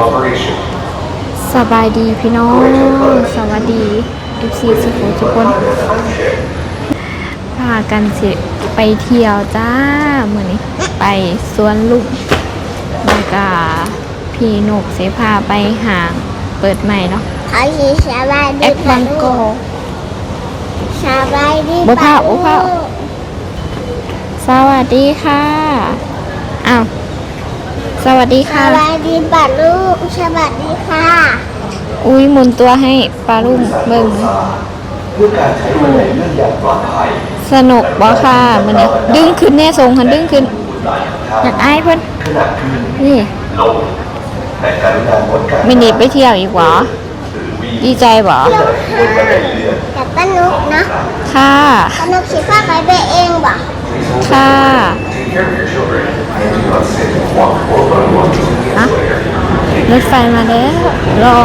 cooperation. สบายดีพี่น้อง สวัสดี FC สุขุมทุกคน พากันสิไปเที่ยวจ้าเหมือนนี้ไปสวนลุมแล้วก็พี่นกเสพาไปห่างเปิดใหม่เนาะเขาสีสบายแอดีปบังโก สบายดีบ่พาบ่พา สวัสดีค่ะ อ้าว สวัสดีสค่ะบายดีป่ะลูกสวัสดีค่ะ อุ้ยหมุนตัวให้ปลาลุ่มเบิ่งเพื่อการใช้บันไดเลื่อนอย่างปลอดภัยสนุกบ่ค่ะมันนี้ดึงขึ้นแน่ทรงหันดึงขึ้น อยากอายเพิ่นขนาดขึ้นนี่ลงแต่การุณางดการมินิไปเที่ยวอีกหวะดีใจบ่บนบันไดเลื่อนแต่ป้านุกนะ ค่ะป้านุกสิพาไปไปเองบ่ค่ะ รถไฟมาแล้ว รอ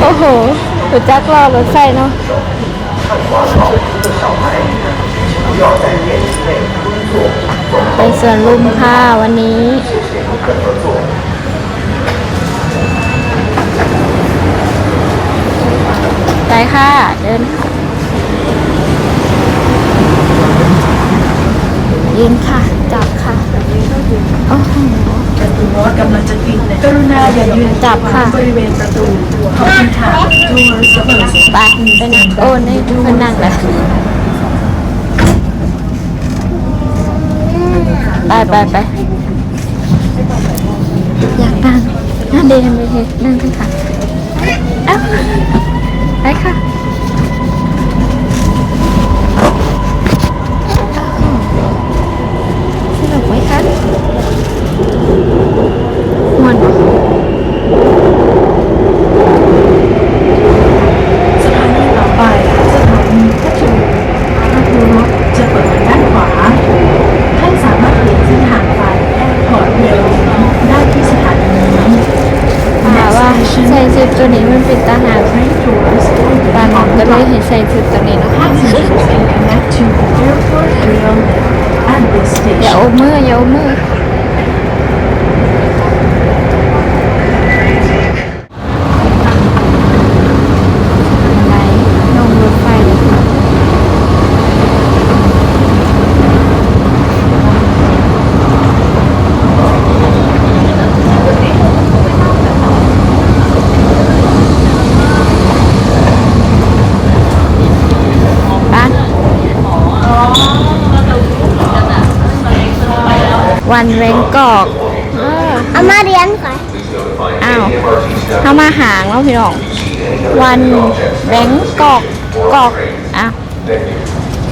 โอ้โหหัวจักรอรถไฟเนาะไปส่วนลุมค่ะวันนี้ไปค่ะ เดินค่ะ ยืนค่ะ จับค่ะโอ้โหจะดูว่ากำลังจะกินเนี่ยกรุณาอย่ายืนจับค่ะบริเวณประตูขอบคุณค่ะทัวร์สเปิร์สไปเป็นโอนให้เพื่อนนั่งเลยไปไปไปอยากนั่งนั่งเดินไปเถอะนั่งเถอะค่ะเอ้าไปค่ะสนุกไหมคะมวน สถานีต่อไปสถานีพัทลุงประตูรถจะเปิดทางด้านขวาท่านสามารถเปลี่ยนเส้นทางไปแอร์พอร์ตเรลได้ที่สถานีนี้ ถามว่าใส่ชุดตัวนี้มันเป็นทหารไหม Tours บางคนก็เลยเห็นใส่ชุดตัวนี้เนาะ Passengers can connect to the airport rail and this อย่า station. โอมืออย่าโอมืออะไรลงรถไฟเลยค่ะบ้าน วันแรงกอกเอามาเรียนก่อนอ้าวเอามาหางแล้วพี่น้อง วันแรงกอกกอกอะ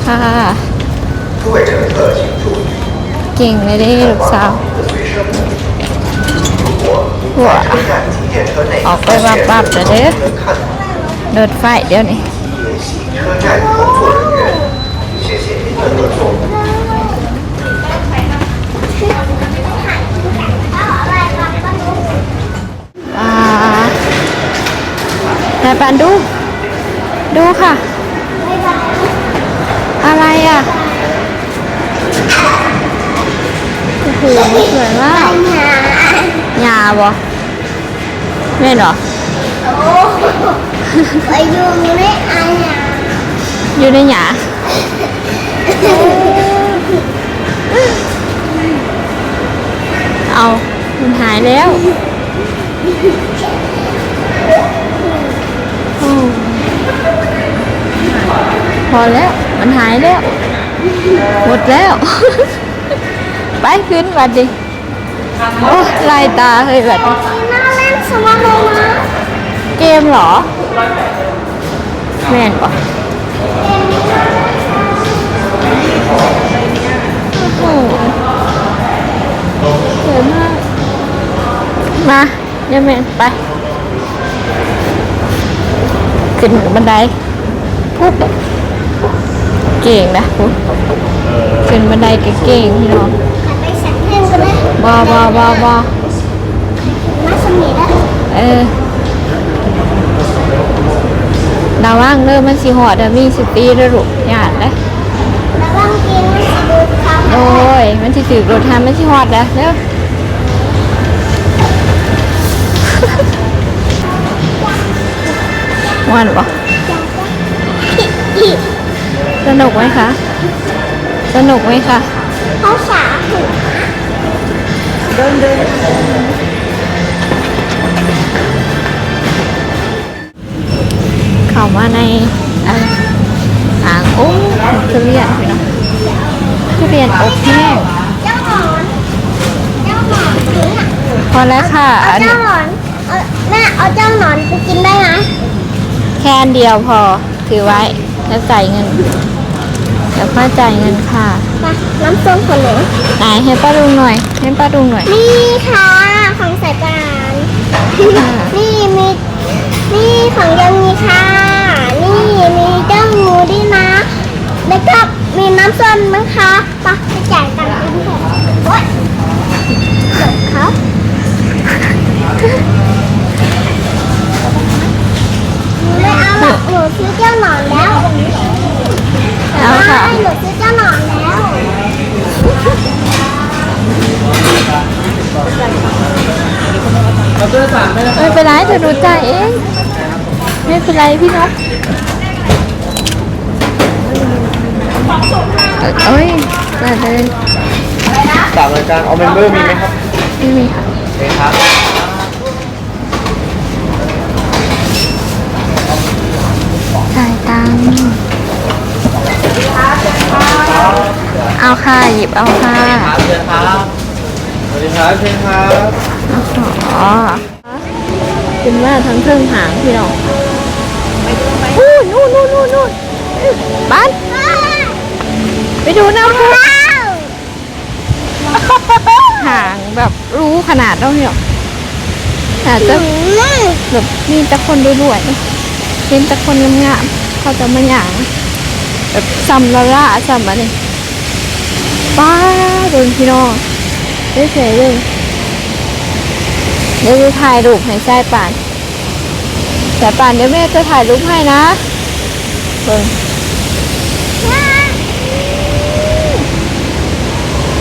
ค่ะเก่งเลยดิลูกสาวหัวออกไปบับบับเลยเด้อเดินไฟเดี๋ยวนี้ นายปันดู ดูค่ะ อะไรอะโอ้โหสวยมากหาหยาบ่แม่นเหรอไปอยู่ในอาญาอยู่ในหยาเอา มันหายแล้ว พอแล้ว มันหายแล้ว หมดแล้ว ไปขึ้นบัดดิโอ้ลายตาเฮ้ยบัดดิน่าเล่นสมองเลยนะเกมเหรอแม่นปะโอ้โหสวยมาก มาเดี๋ยวแม่นไป ขึ้นบันไดปุ๊บ เก่งนะคุณขึ้นบันไดก็เก่งพี่น้องไปสักเล่นกันนะบ้าว้าบ้าว้ามาสมีนะเออดาว่างเริ่มมันสีหอดมีสตีระลุหยาดนะดโอ้ย มันสีถือรถทำมันสีหอดนะเร็ววันปะ นุกไหมคะ สนุกไหมคะภาษาหัวเดินเดินเข้ามาในอ่าอ่างโอ้ทุเรียนพี่น้องทุเรียนอบแห้งเจ้าหนอนเจ้าหนอนกินอะพอแล้วค่ะเอาอันนี้เจ้าหนอนเอาแม่เอาเจ้าหนอนไปกินได้ไหมแค่อันเดียวพอถือไว้แล้วจ่ายเงินเดี๋ยวค่อยจ่ายเงินค่ะ มาน้ำส้มคนหนูไหนให้ป้าดูหน่อย ให้ป้าดูหน่อย นี่ค่ะ ของสายปานค่ะนี่มีนี่ของยังมีค่ะ นี่มีเจ้างูด้วยนะ แล้วก็มีน้ำส้มมั้งคะไปะไปจ่ายตังค์กันเถอะโอ๊ยเดี๋ยวครับไม่เอาหรอกหนูซื้อเจ้าหนอนแล้ว เอาค่ะไม่หนูซื้อเจ้าหนอนแล้วไม่เป็นไรจะดูจ่ายเองไม่เป็นไรพี่นกเอ้ยแต่เลยสามรายการเอาเมมเบอร์มีไหมครับไม่มีค่ะ โอเคครับ จ่ายตังค์เอาค่ะ หยิบเอาค่ะครับเชิญครับสวัสดีครับเชิญครับอ๋อเป็นว่าทั้งเครื่องหางพี่น้องอู้นู่นนู่นนู่นนู่นบ้านไปดูน้ำพุหางแบบรู้ขนาดแล้วเนี่ยอาจจะแบบมีแต่คนรวยๆเห็นแต่คนงามๆเขาจะมาหยางแบบซัมละละซัมอะไร ป้าโดนพี่น้องได้เสียเลยเดี๋ยวจะถ่ายรูปให้สายป่านสายป่านเดี๋ยวแม่จะถ่ายรูปให้นะเบิ่ง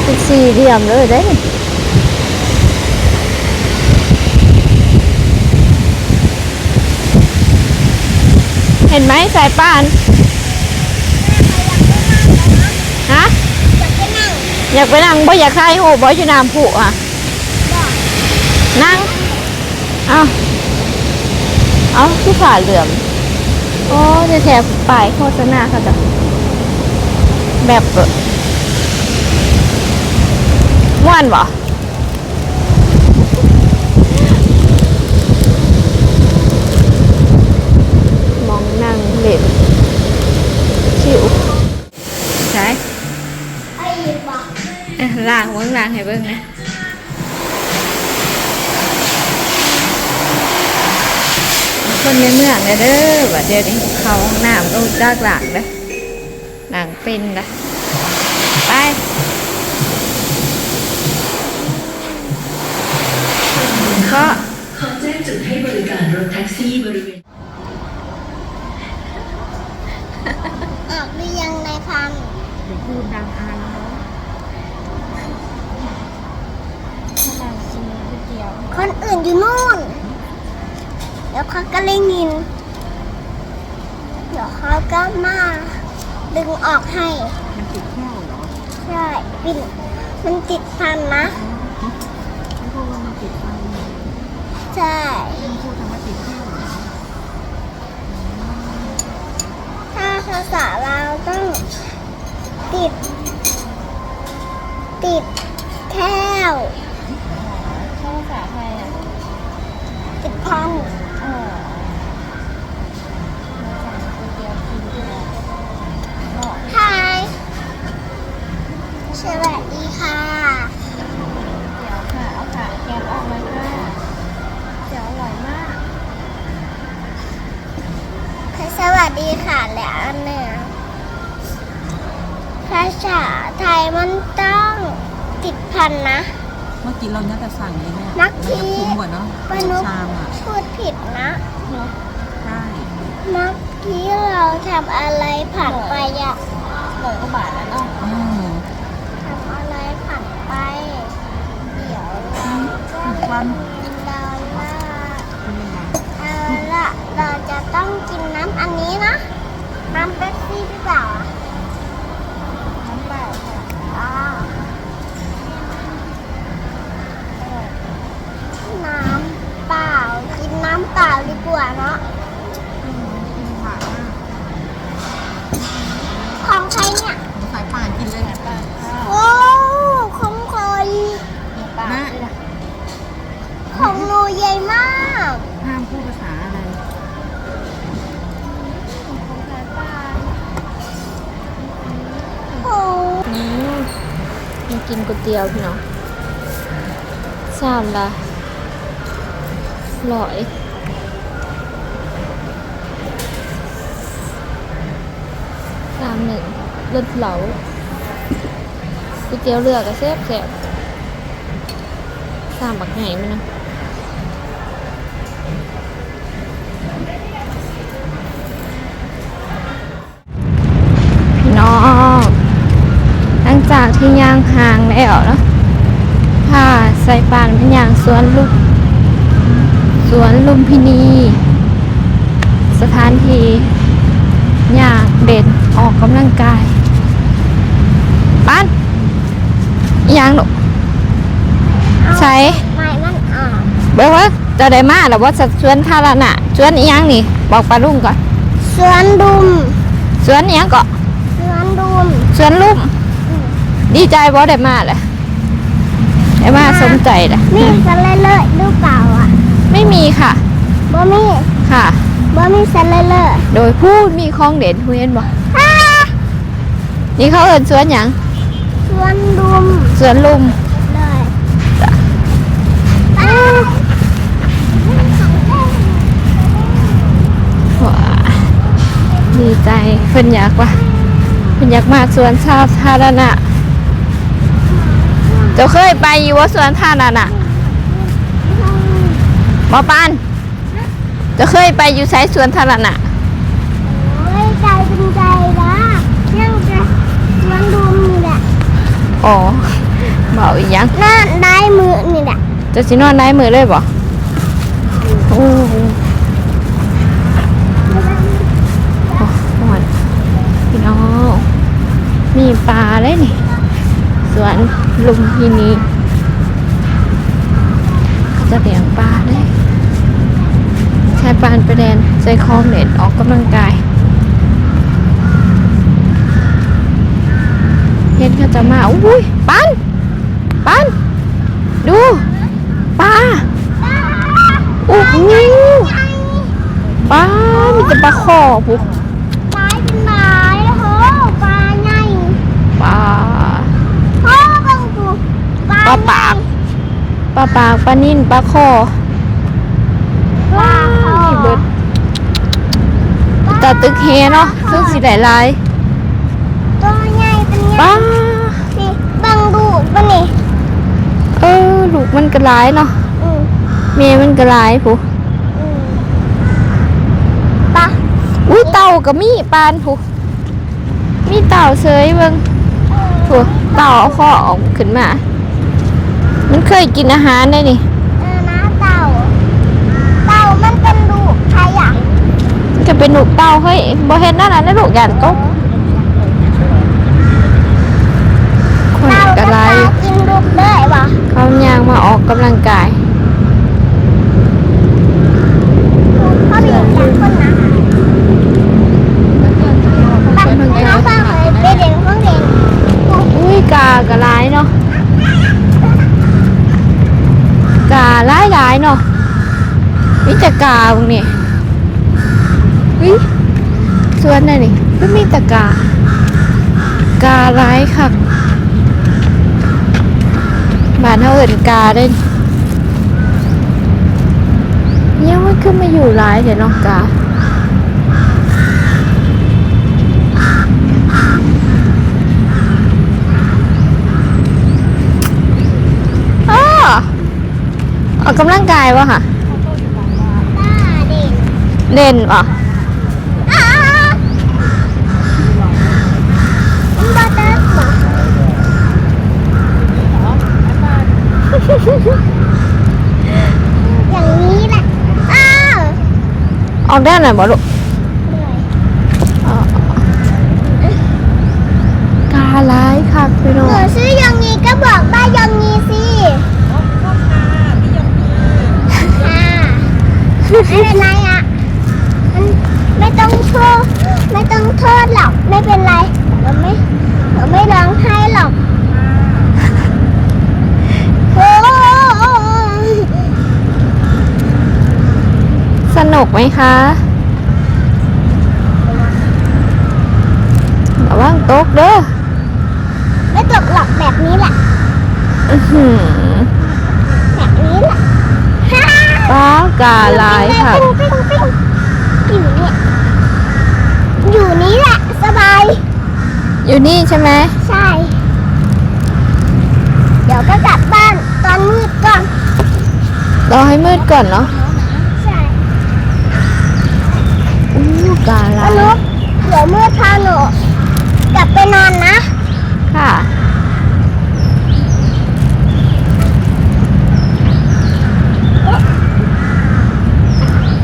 เป็นสี่เหลี่ยมเลยได้เห็นไหมสายป่าน ฮะ อยากไปนั่งบ่อยากใครโหบ่อยู่น้ำผุอะนั่งเอาเอาคือขาเหลือมโอ้จะแถบป้ายโฆษณาเขาจะแบบม่วนบ่มองนั่งเล่นชิวใช่ ไอ้บอก เอ้ย ล่างเบิ้งล่างให้เบิ้งนะคนในเมืองเนี่ยเด้อบัดเดี๋ยวนี้เขาห้องน้ำก็รู้จากหลังเด้อหลังเป็นเด้อไปก็ขอแจ้งจุดให้บริการรถแท็กซี่บริเวณออกหรือยังนายพันพูดดังอายเนาะขนาดชิมก๋วยเตี๋ยว คนอื่นอยู่นู่น เดี๋ยวเขาก็เล่นยิน เดี๋ยวเขาก็มาดึงออกให้ มันติดแค่เหรอใช่ปิ่นมันติดพันนะใช่ถ้าภาษาเราต้องติด ติดแค่ว พันเออมาสั่งก๋วยเตี๋ยวกินที่ไหนก็ฮายสวัสดีค่ะเตี๋ยวค่ะ เอาค่ะแกมออกมาค่ะเตี๋ยวอร่อยมากสวัสดีค่ะ และอันหนึ่งภาษาไทยมันต้องติดพันนะ เมื่อกี้เราน่าจะสั่งเลยเนี่ยนักมันทีจะคุ้มกว่าเนาะปนุก ชามอะพูด ผิดนะ ใช่เมื่อกี้เราทำอะไรผ่านไปอะร้อยกว่าบาทแล้วเนาะอืมทำอะไรผ่านไป เดี๋ยวเราก็ความเราละเอาละเราเราจะต้องกินน้ำอันนี้นะน้ำเป๊ปซี่หรือเปล่าอะน้ำเปล่าค่ะน้ำเปล่า กินน้ำเป ล่าดีกว่าเนาะของใครเนี่ยสายป่านกินเลยนะป้าโอ้ของใครป้าของหนูใหญ่มาก ห้ามพูดภาษาอะไรโอ้อืมยังกินก๋วยเตี๋ยวพี่น้องชามละร้อยชามห เลือดเหลาก๋วยเตี๋ยวเรือก็แซ่บแซ่บชามบักไหนมั้ยนะพี่น้องหลังจากที่ย่างห่างแล้วเนาะผ้าใส่ปานเป็นอย่างสวนลุมสวนลุมพินี สถานที่ย่างเด่นออกกำลังกาย ป้านอิหยังหนูใช้ไม่มันอ่อนบอกว่าจะได้มาหรือว่าจะสวนทารานะสวนอิหยังนี่ บอกปลาลุงก่อนสวนดุมสวนอิหยังก็สวนดุมสวนลุ่มดีใจบ่ได้มาเลยได้มาสมใจเลยมีสไลเลอร์หรือเปล่าอะไม่มีค่ะ บ่มีค่ะ บ่มีสไลเลอร์โดยผู้มีคลองเด่นผู้เห็นบ่อ่านี่เขาเอินสวนหยังส วนดุมสวนลุมเลยอ่าว้าดีใจเพิ่นอยากว่าเพิ่นอยากมาสวนสาธารณะเจ้าเคยไปอยู่ว่าสวนสาธารณะบ่ปานเจะเคยไปอยู่ไสสวนสาธารณะ โอ้ยใจเป็นใจนะยังจะสวนดุมนี่แหละ อ๋อเบาอีหยังน่าได้มือนี่แหละเจะสินอนได้มือเลยบ่โอ้โหโอ้หอนพี่น้องมีปลาเลยนี่สวนลุมพินีเขาจะเลี้ยงปลาเลยใช้ปานไปแดนใส่คลองเน็ตออกกำลังกาย เห็นเขาจะมาอุ้ยปันปันดูปลาโอ้โหปลามีแต่ปลาคอปุ๊ตายเป็นหลายโหปลาใหญ่ปลาโอ้บังกูปลาปลาปากปลาปากปลานิ่นปลาคอปลาคอเบิดตาตึกเฮเนาะซึ่งสีหลายลายตัวใหญ่เป็นๆไงปลาสิบังดูดปะนี่เออลูกมันกระลายเนาะอืมเมียมันกระลายผู้อืมปลาอุ้ยเต่ากับมีปานผู้มีเต่าเซยเบิ่งผู้เต่าเอาคอออกขึ้นมา มันเคยกินอาหารได้นี่ เออนะเต่า เต่ามันเป็นลูกใครอะมันก็เป็นลูกเต่าเฮ้ยบ่เห็นนั่นน่ะนะลูกยันตกคน เต่าก ระ จะ ไร พากินลูกเลยวะ เขายางมาออกกำลังกาย เขาเรียนจากคนนะไปน้องฟังเลยไปเรียนของเรียน อุ้ยกากระไรเนาะกาหลายหลายๆเนาะ ต่กาพวกนี้วิสวนน่ะนี่ก็มีต่กา กาหลายคักบ้านเฮาเอินกาได้เนี่ยมันขึ้นมาอยู่หลายเดี๋ยวนาะกาออออกกำลังกายวะค่ะ เด่นวะอ้ามันบาเตอร์หรออย่างนี้แหละ อ้าวออกด้านไหนบ่ลูกเหนื่อยอ๋อกาหลายคักพี่น้อหนูงซื้อยองนีก็บอกว่ายองนีสิค่ะไม่เป็นไรอะมันไม่ ต้องโทษไม่ต้องโทษหรอกไม่เป็นไรหนูไม่หนูไม่ร้องไห้หรอกโอ้สนุกไหมคะระวังตกเด้อไม่ตกหรอกแบบนี้แหละอื้อหือแบบนี้แหละฮ่าป้ากาหลายค่ะ ปิ้งปิ้งปิ้งอยู่เนี่ย อยู่นี้แหละ สบาย อยู่นี่ใช่ไหมใช่ เดี๋ยวก็กลับบ้านตอนมืดก่อน รอให้มืดก่อนเนาะใช่อู้กาหลาอนุยกเดี๋ยวมืดพาหนูกลับไปนอนนะ ค่ะ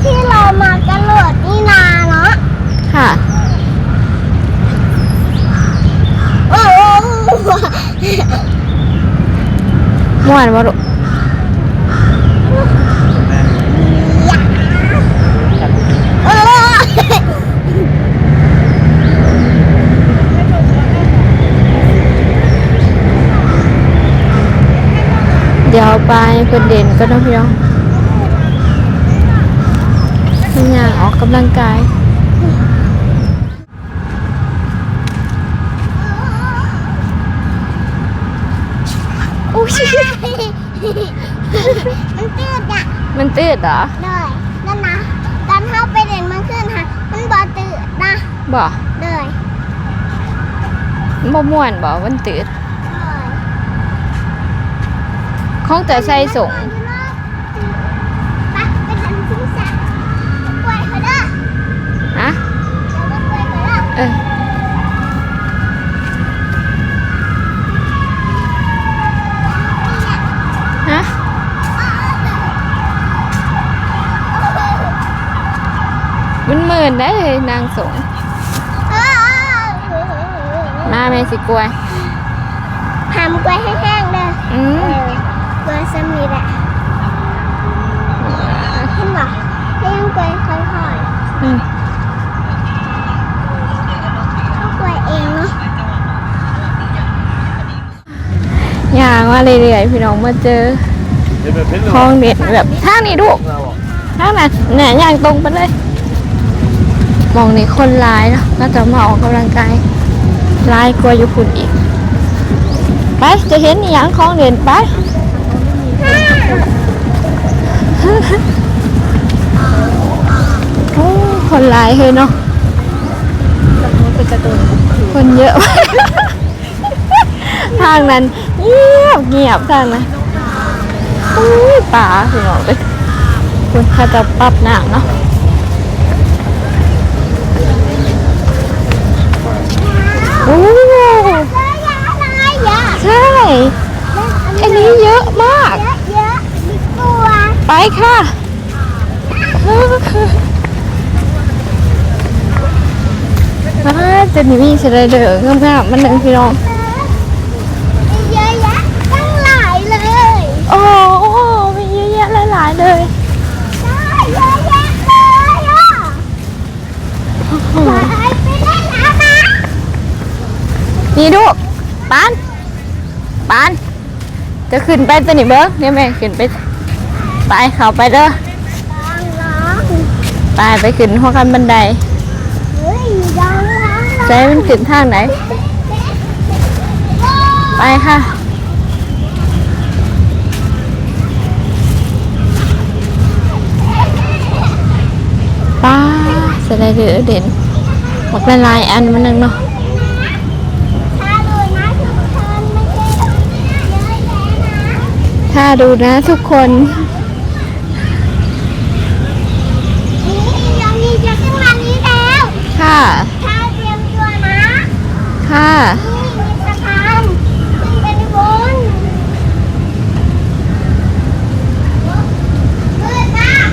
ที่เรามากระโดดนี่นาเนาะ ค่ะ โอ้โห ม่วนบ่ลูกเดี๋ยวไปเพิ่นเด่นก็ต้องพี่น้องเป็นอย่างออกกำลังกาย อุ้ย มันตืดอะมันตืดเหรอเลยนั่นนะตอนเข้าไปเด่นมันขึ้นค่ะ มันบอตืดนะบ่เลยบ่ม่วนบ่มันตืดเลยของแต่ใส่ส่งไปไปทำชิ้นสักกล้วยเขาเด้อฮะเดี๋ยวก็กล้วยเขาเด้อ เออ ฮะ มันหมื่นได้เลยนางสงเออมาแม่สิกล้วยทำกล้วยให้แห้งเด้ออืเอมอกล้วยซ้ำนี่แหละขึ้นบ่ให้ยังกล้วยค่อยอืมๆเอากล้วยเองเนาะย่างมาเรื่อยๆพี่น้องมาเจอเดี๋ยวแบบเพชรเลยคลองเด็ดแบบทางนี้ดูกเราอะทางนั้นเนี่ยย่างตรงไปเลย มองนี่คนร้ายเนาะน่าจะมาออกกำลังกายร้ายกว่าอยู่พุ่นอีก ไปจะเห็นอย่างคองเด่นไปคนร้ายเฮ้ยเนาะคนเยอะ ทางนั้นเงียบเงียบทางนั้นอุ้ยป่าพี่น้องไปคุณเขาจะปรับหนังเนาะ โอ้เยอะแยะเลยเยอะใช่ อันนี้เยอะมากเยอะเยอะดีกว่าไปค่ะอ่าจะหนีมีเสไลเดอร์งามๆมันหนึ่งพี่น้อง เยอะแยะตั้งหลายเลย โอ้โอ้มีเยอะแยะหลายๆเลย ใช่เยอะแยะเลยอะไปไปเล่นน้ำนะ นี่ดูปานปาน จะขึ้นไปตัวนี้เบิ้งเนี่ยแม่ขึ้นไป ไปเขาไปเด้อไปไปขึ้นหัวกันบันไดใช้มันขึ้นทางไหน ไปค่ะป้าสไลเดอร์เด่นบอกละลายอันมันนึงเนาะ ถ้าดูนะทุกคนไม่ใช่เยอะแยะนะ ถ้าดูนะทุกคนนี่ยังมีจะขึ้นมานี้แล้วค่ะถ้าเตรียมตัวนะ ค่ะนี่มีสะพานขึ้นไปในบนมืดมาก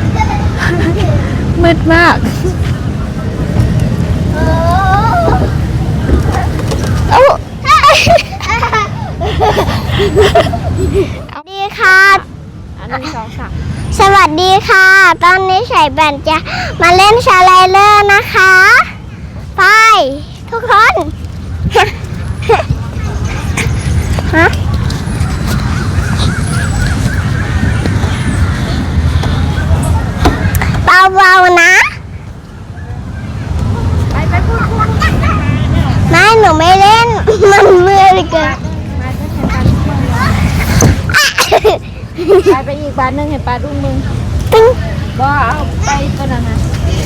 มมืดมากโอ้เอ้าดี ค่ะอันนี้สองสามสวัสดีค่ะ ตอนนี้สายแบนจะมาเล่นชาไลเลอร์นะคะ ไป ทุกคน ฮะเบาๆนะ ไม่หนูไม่เล่น มันเมื่อยเกิน ไปไปอีก บาทหนึงให้ปลาดุ้งมึงตึ้งบ่เอาไปตัวนั้นนะ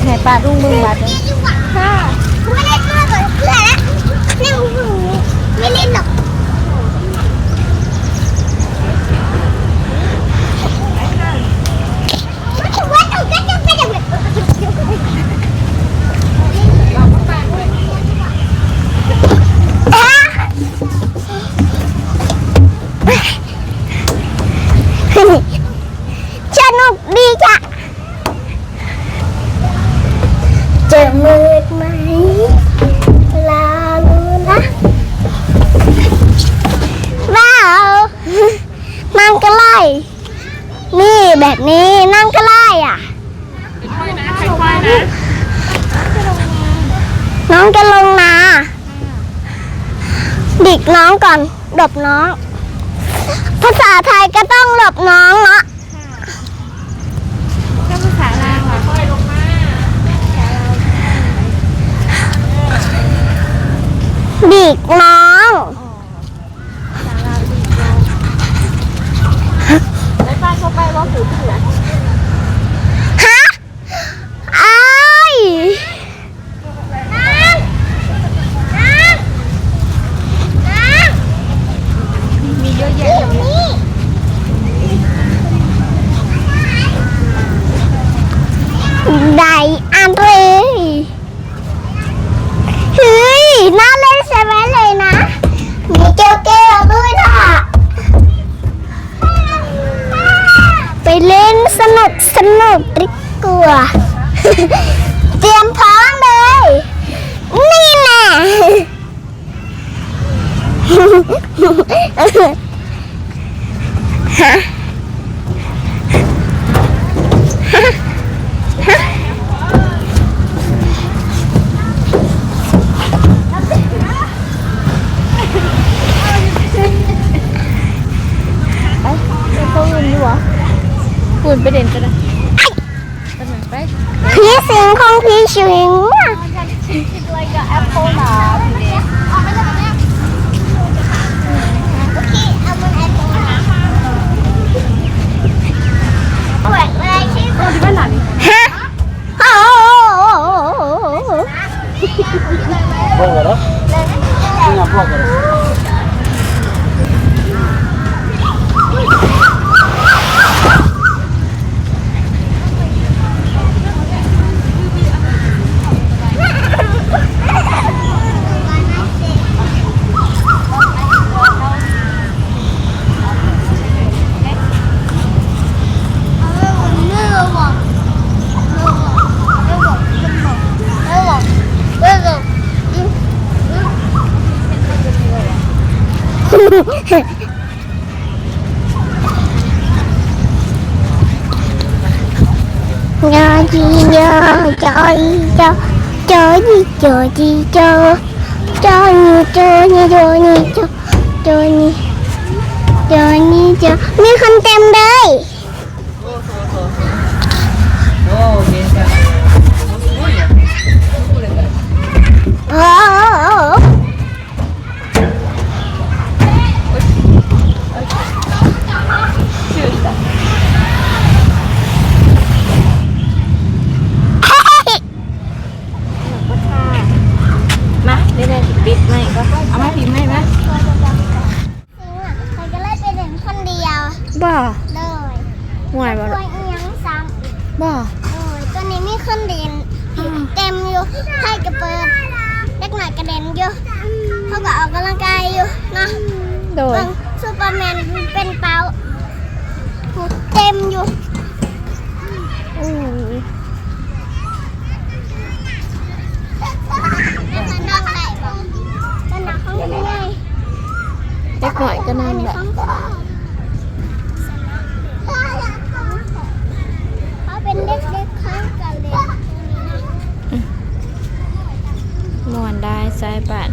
ให้ปลาดุ้งมึงบาทหนึง ค่ะไม่เล่นด้วยเหมือนเพื่อนแล้วนี่ไม่เล่นหรอก แบบนี้นั่งก็ไล่อะน้องจะลงนาดิกน้องก่อนหลบน้อง ภาษาไทยก็ต้องหลบน้องเนาะก็ภาษาลาวอะดิกน้อง เข้าไปว่าถือถือ ฮะไอ้ายน้ำน้ำน้ำ มีเยอะแยะ อยู่นี่ได้อันเลยเฮ้ย น่าเล่นใช่ไหมเลยนะ มีเกลเกลด้วยนะไปเล่นสนุกสนุกดีกว่า เตรียมพร้อมเลย นี่แน่ ฮะ ไปไปเขาอื่นดีกว่า คุณไปเด่นกันนะไปไหนไปพี่สิงของพี่ชิงอะ like an apple หนาโอเคเอามันไอโฟนนะแหวกเลยใช่ไหมที่บ้านหลังฮะโอ้ โห Vågar du? Inga vågar du? ยอจียอจอยจอจอยจอจีจอจอยจ ใส่บ้าน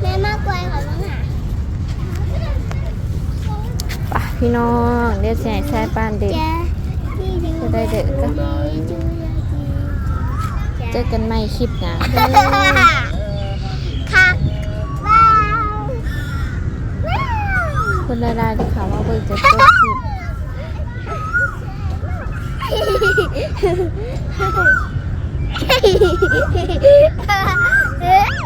แม่มากกว่าขอต้องหาปะพี่น้องเดี๋ยวจะให้ใส่บ้านเด็กจะได้เด็กก็เจอกันใหม่คลิปหนะค่ะบ้าวคุณลาลายที่ขาว่าเบิร์ดจะคลิป Ha ha ha! ย